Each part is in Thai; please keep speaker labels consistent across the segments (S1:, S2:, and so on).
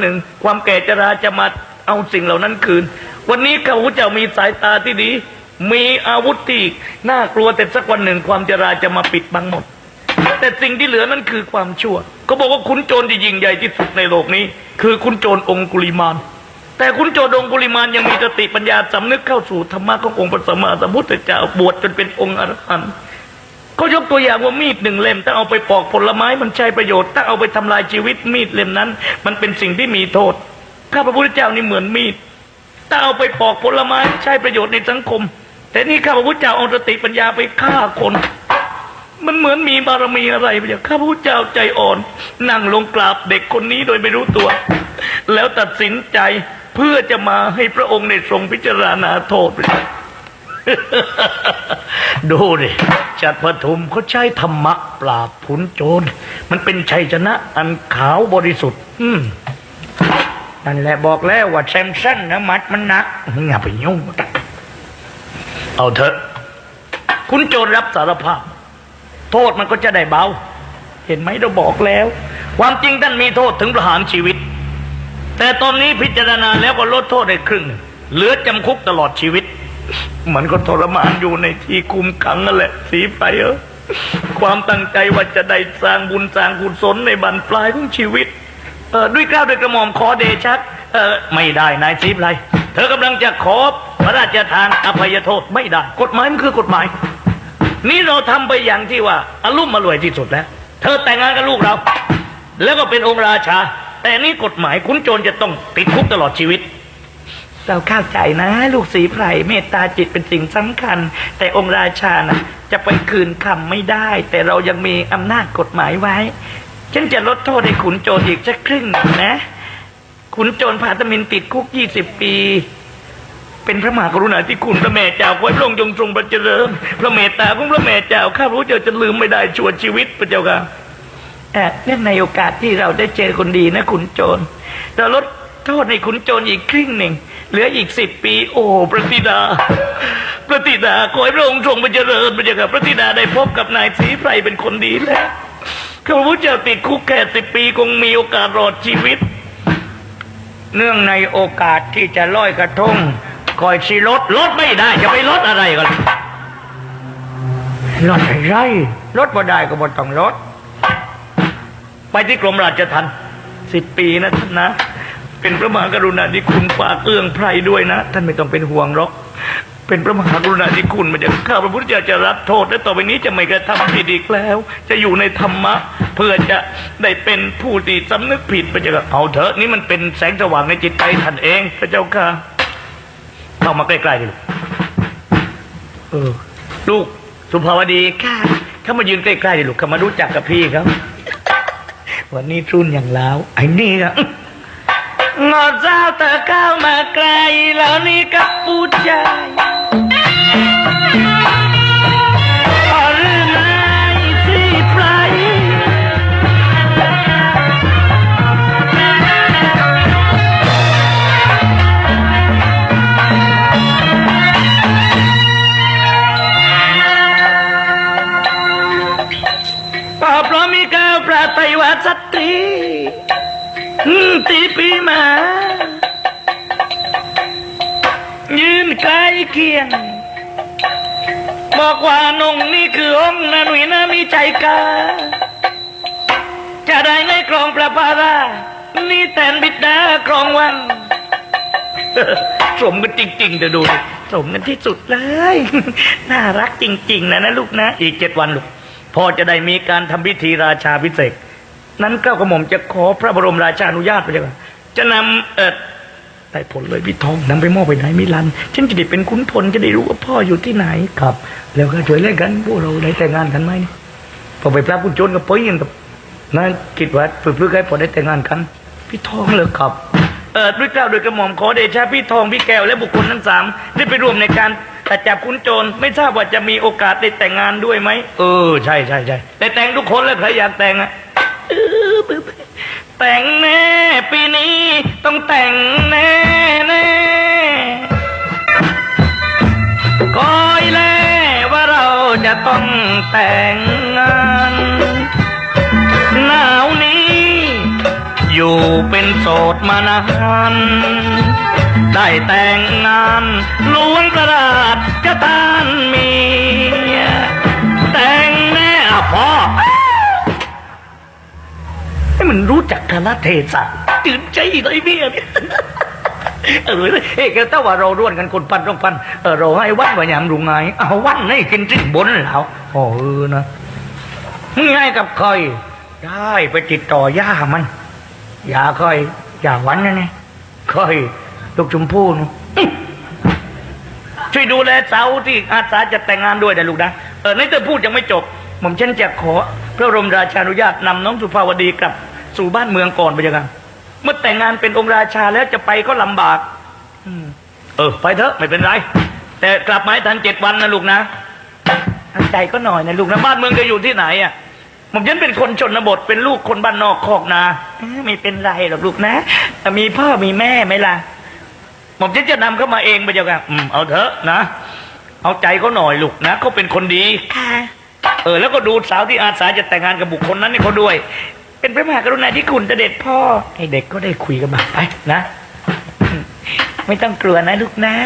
S1: หนึ่งความแก่ชราจะมาเอาสิ่งเหล่านั้นคืน วันนี้ข้าพเจ้ามีสายตาที่ดี มีอาวุธที่น่ากลัวแต่สักวันหนึ่งความชราจะมาปิดบังหมด แต่สิ่งที่เหลือนั้นคือความชั่วเขาบอกว่าขุนโจรที่ยิ่งใหญ่ที่สุดในโลกนี้ คือขุนโจรองคุลิมาน แต่ขุนโจรองคุลิมานยังมีสติปัญญาสำนึกเข้าสู่ธรรมะขององค์พระสัมมาสัมพุทธเจ้าบวชจนเป็นองค์อรหันต์ เขายกตัวอย่างว่ามีดหนึ่งเล่มถ้าเอาไปปอกผลไม้มันใช้ประโยชน์ ถ้าเอาไปทำลายชีวิตมีดเล่มนั้น มันเป็นสิ่งที่มีโทษ ข้าพระพุทธเจ้านี่เหมือนมีด ถ้าเอาไปปอกผลไม้ใช้ประโยชน์ในสังคม แต่นี่ข้าพระพุทธเจ้าเอาสติปัญญาไปฆ่าคน มันเหมือนมีบารมีอะไรไปอย่างข้าพระพุทธเจ้าใจอ่อน นั่งลงกราบเด็กคนนี้โดยไม่รู้ตัว แล้วตัดสินใจเพื่อจะมาให้พระองค์ในทรงพิจารณาโทษไป ดูดิจัดปฐุมเขาใช้ธรรมะปราบผุนโจร มันเป็นชัยชนะอันขาวบริสุทธิ์ อืมนั่นแหละบอกแล้วว่าแซมสันนะมัดมันหนักอย่าไปยุ่งตักเอาเถอะคุณโจรรับสารภาพ โทษมันก็จะได้เบา เห็นไหมเราบอกแล้ว ความจริงท่านมีโทษถึงประหารชีวิต แต่ตอนนี้พิจารณาแล้วก็ลดโทษได้ครึ่งหนึ่งเหลือจำคุกตลอดชีวิต มันก็ทรมานอยู่ในที่คุมขังนั่นแหละ สีไปเออความตั้งใจว่าจะได้สร้างบุญสร้างกุศลในบรรปลายของชีวิตเออด้วยกล้าวด้วยกระหม่อมขอเดชักเออไม่ได้นายสีไพรเธอกำลังจะขอพระราชทานอภัยโทษไม่ได้ กฎหมายมันคือกฎหมาย นี่เราทำไปอย่างที่ว่าอารุ่มมารวยที่สุดแล้ว เธอแต่งงานกับลูกเรา แล้วก็เป็นองค์ราชา แต่นี่กฎหมายคุณโจรจะต้องติดคุกตลอดชีวิต เราเข้าใจนะ ลูกสีไพรเมตตาจิตเป็นสิ่งสำคัญ แต่องค์ราชานะจะไปคืนคำไม่ได้ แต่เรายังมีอำนาจกฎหมายไว้ ฉันจะลดโทษให้ขุนโจรอีกสักครึ่งหนึ่งนะ ขุนโจรพาตมินติดคุกยี่สิบปี เป็นพระมหากรุณาธิคุณพระแม่เจ้าขอให้พระองค์จงทรงประเจริญพระเมตตาของพระแม่เจ้าข้าพระเจ้าจะลืมไม่ได้ชั่วชีวิตพระเจ้าค่ะเอ่อเนื่องในโอกาสที่เราได้เจอคนดีนะขุนโจรเราลดโทษให้ขุนโจรอีกครึ่งหนึ่ง เหลืออีกสิบปี โอ้พระธิดาพระธิดาขอให้พระองค์ทรงประเจริญพระเจ้าค่ะพระธิดาได้พบกับนายศรีไพรเป็นคนดีแล้วข้าพระเจ้าติดคุกแค่สิบปีคงมีโอกาสรอดชีวิต เนื่องในโอกาสที่จะลอยกระทงคอยสิลดลดไม่ได้ จะไปลดอะไรกันลดอะไรลดบ่ได้ก็บ่ต้องลดไปที่กรมราชทัณฑ์สิบปีนะท่านนะ เป็นพระมหากรุณาธิคุณฝากเอื้องไพรด้วยนะ ท่านไม่ต้องเป็นห่วงหรอก เป็นพระมหากรุณาธิคุณมันจะข้าพระพุทธเจ้าจะรับโทษและต่อไปนี้จะไม่กระทำผิดอีกแล้ว จะอยู่ในธรรมะ เพื่อจะได้เป็นผู้ที่สำนึกผิดพระเจ้าเอาเถอะนี่มันเป็นแสงสว่างในจิตใจท่านเอง พระเจ้าค่ะเข้ามาใกล้ๆดิลูกเออลูกสุภาวดีค่ะเข้ามายืนใกล้ๆดิลูกเข้ามารู้จักกับพี่ครับวันนี้รุ่นอย่างแล้วไอ้นี่นะ งอเจ้าเธอเข้ามาไกล แล้วนี่กับผู้ชา บอกว่านงนี่คือองค์นาหนุ่ยนะมีใจกา จะได้ในกรองประภารานี่แทนบิดากรองวังสมกันจริงๆเดี๋ยวดูดิสมกันที่สุดเลย น่ารักจริง ๆ นะนะลูกนะ อีกเจ็ดวันลูกพ่อจะได้มีการทำพิธีราชาพิเศษกนั้นเก้ากระหม่อมจะขอพระบรมราชานุญาตไปเลยว่าจะนำเออ ได้ผลเลยพี่ทองนำไปมอบไปไหนมิลันฉันจะได้เป็นขุนพลจะได้รู้ว่าพ่ออยู่ที่ไหนครับ แล้วก็ช่วยเล่นกันพวกเราได้แต่งงานกันไหมนี่พอไปพระคุณโจนกับปุ้ยยังกับนั่นคิดว่าฝึกฝึกให้พอได้แต่งงานกัน พี่ทองเลยครับเออด้วยเกล้าวโดยกระหม่อมขอเดชะพี่ทองพี่แก้วและบุคคลทั้งสามได้ไปร่วมในการจับคุณโจรไม่ทราบว่าจะมีโอกาสได้แต่งงานด้วยไหมเออใช่ใช่ใช่แต่แต่งทุกคนแล้วใครอยากแต่งอะเออ แต่งแน่ปีนี้ต้องแต่งแน่แน่คอยแล่ว่าเราจะต้องแต่งงานหนาวนี้ อยู่เป็นโสดมานานได้แต่งงานหลวงกระดาษจะทานมี ณะเทศะตื่นใจเลยเมียเนี่ยเออเอ้ยแต่ว่าเราร่วนกันคนพันต้องพันเออเราให้วันว่าอย่างรุงไงเอาวันให้กินสิ้นบนแล้วโอ้เออนะมึงให้กับใครได้ไปติดต่อย่ามันอย่าค่อยอย่าวันนะเนี่ยค่อยลูกชมพู่นะอื้อช่วยดูแลเสาที่อาสาจะแต่งงานด้วยนะลูกนะเออในเธอพูดยังไม่จบผมฉันจะขอพระบรมราชานุญาตนำน้องสุภาวดีกลับ สู่บ้านเมืองก่อนไปยังไงเมื่อแต่งงานเป็นองค์ราชาแล้วจะไปก็ลำบากเออ ไปเถอะไม่เป็นไร แต่กลับมาให้ทันเจ็ดวันนะลูกนะทำใจก็หน่อยนะลูกนะบ้านเมืองจะอยู่ที่ไหนอะผมฉันเป็นคนชนบทเป็นลูกคนบ้านนอกคอกนาเอ้อไม่เป็นไรหรอกลูกนะแต่มีพ่อมีแม่ไหมล่ะผมฉันจะนำเข้ามาเองไปเจ้าค่ะอืมเอาเถอะนะเอาใจเขาหน่อยลูกนะเขาเป็นคนดี
S2: ค่ะ
S1: เออแล้วก็ดูสาวที่อาสาจะแต่งงานกับบุคคลนั้นให้เขาด้วย เป็นพระมหากรุณาธิคุณจะเด็ดพ่อให้เด็กก็ได้คุยกันมาไปนะ ไม่ต้องกลัวนะลูกนะ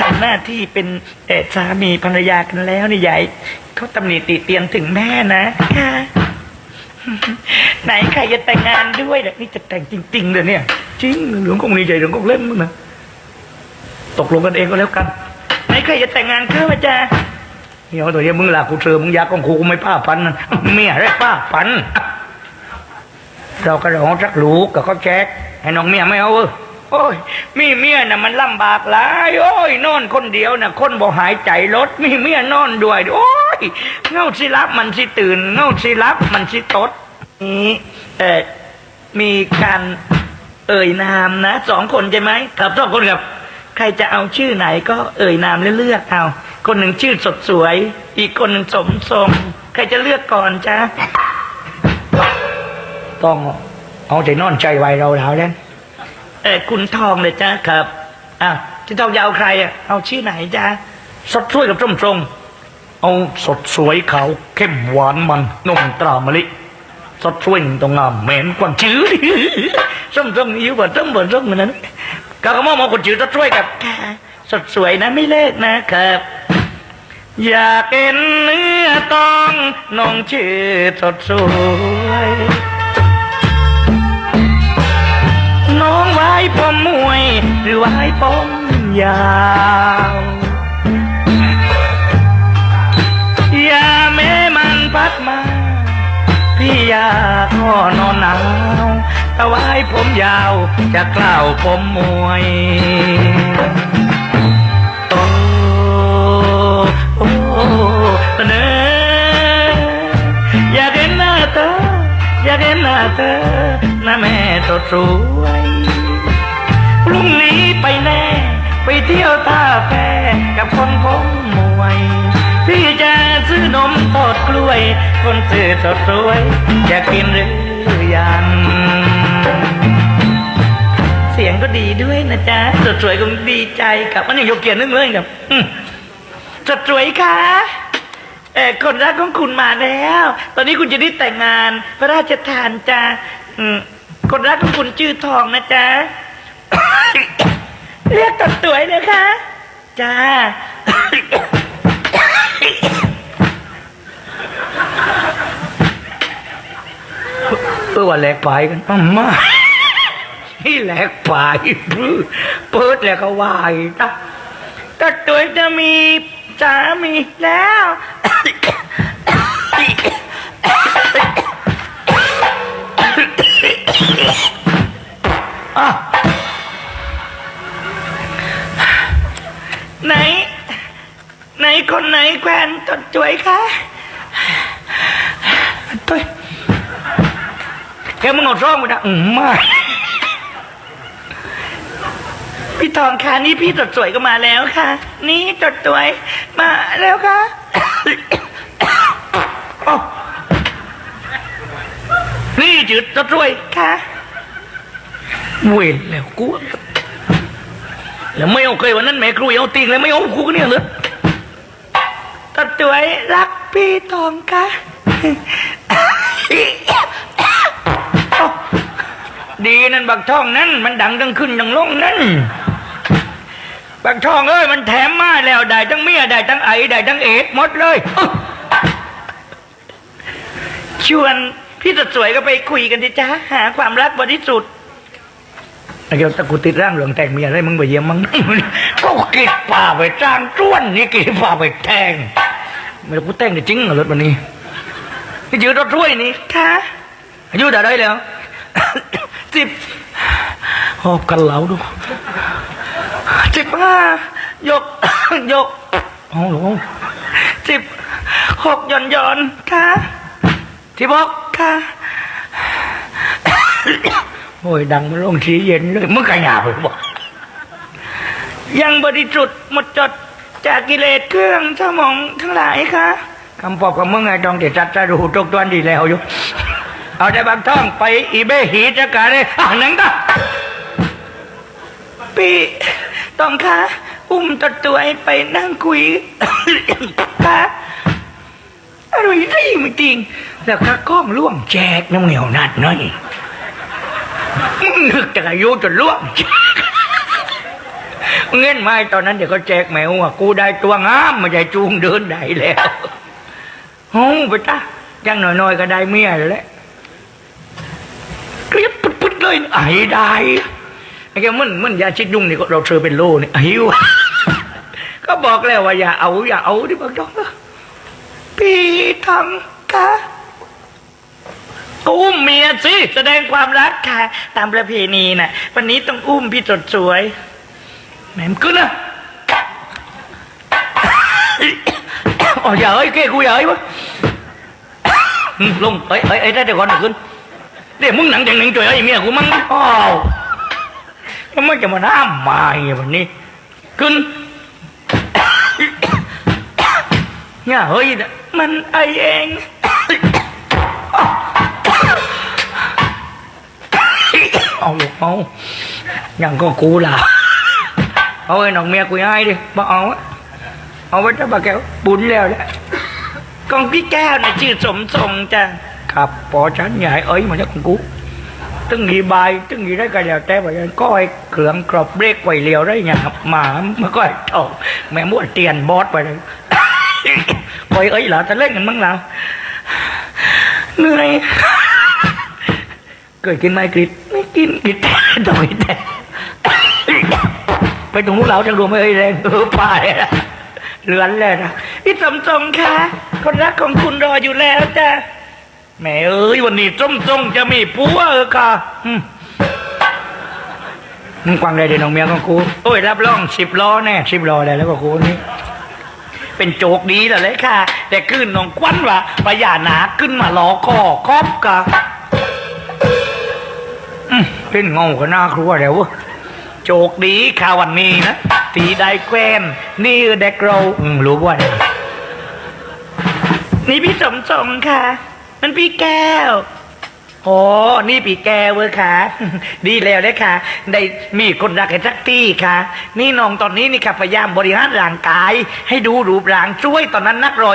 S1: ทำหน้าที่เป็นเอสามีภรรยากันแล้วนี่ใหญ่เขาตำหนิติเตียนถึงแม่นะค่ะไหนใครจะแต่งงานด้วยเนี่ยนี่จะแต่งจริงๆเลยเนี่ย จริงหลวงคงดีใจหลวงคงเล่นมั้งนะตกลงกันเองก็แล้วกัน ไหนใครจะแต่งงานข้ามาจ้าเดี๋ยวตัวเนี้ยมึงหลักกูเจอมึงยากองกูกูไม่ป้าพันเมียได้ป้าพัน เราก็ร้องสักลูกกับเขาแจ๊กให้น้องเมียไม่เอาเออโอ้ยมีเมียน่ะมันลำบากหลายโอ้ยนอนคนเดียวน่ะ คนบ่หายใจรถมีเมียนอนด้วย โอ้ยเงาสิรับมันสิตื่น เงาสิรับมันสิตดนี้เออมีการเอ่ยนามนะสองคนใช่ไหมครับสองคนครับใครจะเอาชื่อไหนก็เอ่ยนามเลือกเอา คนหนึ่งชื่อสดสวย อีกคนหนึ่งสมทรงใครจะเลือกก่อนจ้า ต้อง เอาใจนอนใจไวเราแล้วเนี่ยเออคุณทองเลยจ้าครับอะคุณทองจะเอาใครอะเอาชื่อไหนจ้าสดสวยกับสมทรงเอาสดสวยขาวเข้มหวานมันนมตรามะลิสดสวยตรงงามเหม็นกว่าชื้อส้มส้มยิ้วกว่าส้มบนส้มเหมือนนั้นกากระหม่อมเอาคนชื้อสดสวยกับ
S2: ค่ะ
S1: สดสวยนะไม่เลิกนะครับอยากเห็นเนื้อตองน้องชื่อสดสวย หรือไว้ผมยาว อย่าแม้มันพัดมา พี่อยากก็นอนหนาวแต่ไว้ผมยาวจะกล่าวผมมวยโอ้โอ้เนออยากเห็นหน้าเธออยากเห็นหน้าเธอหน้าแม่สดสวย รุ่งนี้ไปแน่ ไปเที่ยวท่าแพกับคนผมมวยพี่จะซื้อนมทอดกล้วย คนซื้อสดสวยจะกินหรือยัง เสียงก็ดีด้วยนะจ๊ะสดสวยก็ดีใจกับมันยังยกเกียรตินึงเลยครับสดสวยค่ะเออคนรักของคุณมาแล้ว ตอนนี้คุณจะได้แต่งงาน พระราชทานจ้ะคนรักของคุณชื่อทองนะจ๊ะ เรียกตัดสวยเลยค่ะจ้าเออว่าแหลกปลายกันอ้าวมานี่แหลกปลายพื้เปิดแล้วก็วายตะตัดตัวจะมีสามีแล้ว คนไหนแควนตัดจวยคะตุ้ยแกมึงเอาซ่องไปนะอืมมาพี่ทองคะนี่พี่จดสวยก็มาแล้วค่ะ นี่จดสวยมาแล้วค่ะนี่จืดจดสวยค่ะเวรแล้วกูแล้วไม่เอาเคยวันนั้นแม่ครูเอาติงเลยไม่เอากูก็เนี่ยเลย จดสวยรักพี่ทองค่ะดีนั่นบักทองนั้นมันดังทั้งขึ้นทั้งลงนั้นบักทองเอ้ยมันแถมมาแล้วได้ทั้งเมียได้ทั้งไอได้ทั้งเอ็ดหมดเลย ชวนพี่ตัวสวยก็ไปคุยกันดิจ้าหาความรักบริสุทธิ์ไอ้เจ้าตะกูติดร่างหลืองแต่งเมียอะไรมึงไปเยี่ยมมึงก็กิดป่าไปจ้างจ้วนนี่กิดป่าไปแทง ไม่รู้กูแต่งได้จริงเหรอรถวันนี้นี่ยืนรถถ้วยนี่ค่ะอายุได้แล้วสิบหอบกันเหลาดูสิบห้ายกยกโอ้โหสิบหกหย่อนหย่อนค่ะที่บอกค่ะโอ้ยดังมันลงสีเย็นเลยมึงกระหยาบเลยบอกยังบริสุทธิ์หมดจด จากกิเลสเครื่องสมองทั้งหลายค่ะคำปอบกับมึงไงต้องเด็ดจัดจะดูตกตวนดีแล้วอยู่ เอาแต่บางท่องไปอีเบหีจะกาเลยอ่านหนังก็ปีต้องค่ะอุ้มตัวตัวไปนั่งคุยค่ะอรนี่ไม่จริงแล้วก็กล้องล่วงแจกน้ำเหนียวนัดน้อยมึงนึกจากอายุจนล่วงแจก เงินไม่ตอนนั้นเดี๋ยวก็แจกแมวอะกูได้ตัวงามมาใช่จูงเดินได้แล้วโอ้ไปจ้ายังหน่อยๆก็ได้เมียแล้วและเรียบปึ๊ดๆเลยไอ้ได้ไอ้แกมันมันยาชิดยุ่งนี่เราเธอเป็นโลนี่ไอ้วะก็บอกแล้วว่าอย่าเอาอย่าเอาที่บอกน้องพี่ทำค่ะอุ้มเมียสิแสดงความรักค่ะ ตามประเพณีน่ะ วันนี้ต้องอุ้มพี่สดสวย แม่มึงขึ้นนะอ๋ออย่าเอ้ยเก้กูอย่าเอ้ยวะลงเอ้ยเอ้ยได้เดี๋ยวก่อนขึ้นเดี๋ยวมึงหนังแต่งหนังจ่วยไอ้เมียกูมั้งอ้าวแล้วมันจะมาหน้ำมาอย่างวันนี้ขึ้นเนี่ยเฮ้ยมันไอเองเอาลูกเอายังก็กูล่ะ เอาไอ้น้องเมียกูให้ดิมาเอาเอาไว้ถ้าบาแก้วบุญแล้วแหละกองพี่แก้วน่ะชื่อสมทรงจ้ะครับพอฉันใหญ่เอ้ยมาจากของกูตึงหีบายตึงหีได้กันแล้วแต่ว่ายังก็ไอ้เครื่องกรอบเบรกไว้เลียวได้ไงครับหมามันก็ไอ้ทองแม่มวดเตียนบอสไปเลยคอยเอ้ยเหรอจะเล่นกันมั้งแล้วเหนื่อยเกิดกินไหมกริดไม่กินกินแต่ต่อยแต่ ไปตรงนู้นเราจังรวมไม่เอ้ยแรงเออไปอะเหลือนเลยนะพี่สมทรงคะคนรักของคุณรออยู่แล้วจ้ะแหม่เอ้ยวันนี้สมทรงจะมีผัวเออค่ะมึงกวางได้เดี๋ยวน้องเมียของกูโอ้ยรับรองสิบล้อแน่สิบล้อได้แล้วก็กูนี่เป็นโจกดีแล้วเลยค่ะ แต่ขึ้นน้องควันว่าปะยาหนาขึ้นมาล้อคอครอบกะเป็นเงาก็น่าครัวเดี๋ยว เว้ยโจกดีข่าววันนี้นะตีได้แกล้นนี่เด็กเราอืมรู้ว่าเนี่ยนี่พี่สมทรงค่ะ มันพี่แก้วโอ้นี่ปีแกเว้ยค่ะ ดีแล้วเลยค่ะ ได้มีคนรักให้สักที่ค่ะ นี่น้องตอนนี้นี่ค่ะพยายามบริหารร่างกาย ให้ดูรูปร่างช่วยตอนนั้นนักรอย